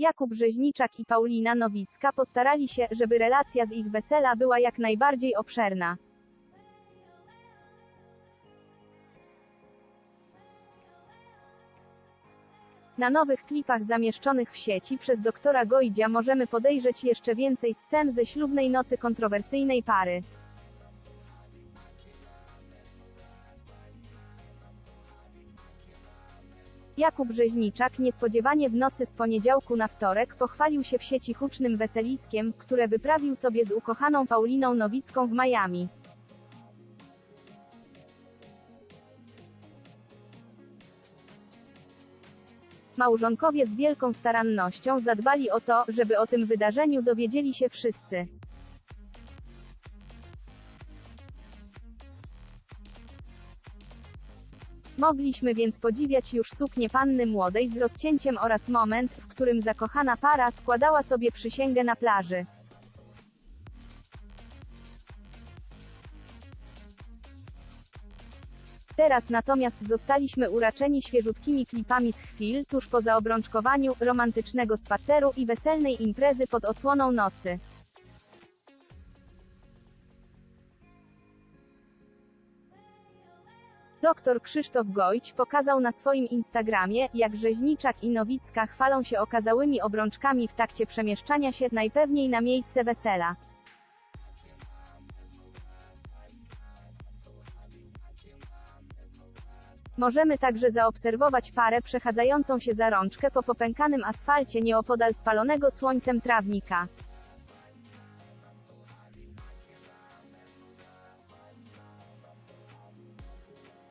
Jakub Rzeźniczak i Paulina Nowicka postarali się, żeby relacja z ich wesela była jak najbardziej obszerna. Na nowych klipach zamieszczonych w sieci przez doktora Gojdzia możemy podejrzeć jeszcze więcej scen ze ślubnej nocy kontrowersyjnej pary. Jakub Rzeźniczak niespodziewanie w nocy z poniedziałku na wtorek pochwalił się w sieci hucznym weseliskiem, które wyprawił sobie z ukochaną Pauliną Nowicką w Miami. Małżonkowie z wielką starannością zadbali o to, żeby o tym wydarzeniu dowiedzieli się wszyscy. Mogliśmy więc podziwiać już suknię panny młodej z rozcięciem oraz moment, w którym zakochana para składała sobie przysięgę na plaży. Teraz natomiast zostaliśmy uraczeni świeżutkimi klipami z chwil, tuż po zaobrączkowaniu, romantycznego spaceru i weselnej imprezy pod osłoną nocy. Doktor Krzysztof Gojć pokazał na swoim Instagramie, jak Rzeźniczak i Nowicka chwalą się okazałymi obrączkami w takcie przemieszczania się najpewniej na miejsce wesela. Możemy także zaobserwować parę przechadzającą się za rączkę po popękanym asfalcie nieopodal spalonego słońcem trawnika.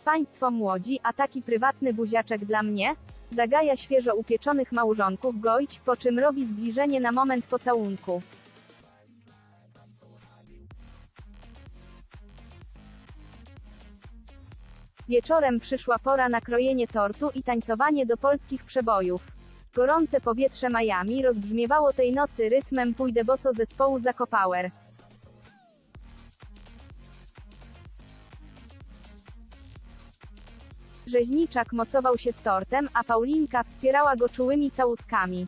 Państwo młodzi, a taki prywatny buziaczek dla mnie? Zagaja świeżo upieczonych małżonków Gojć, po czym robi zbliżenie na moment pocałunku. Wieczorem przyszła pora na krojenie tortu i tańcowanie do polskich przebojów. Gorące powietrze Miami rozbrzmiewało tej nocy rytmem Pójdę boso zespołu Zakopower. Rzeźniczak mocował się z tortem, a Paulinka wspierała go czułymi całuskami.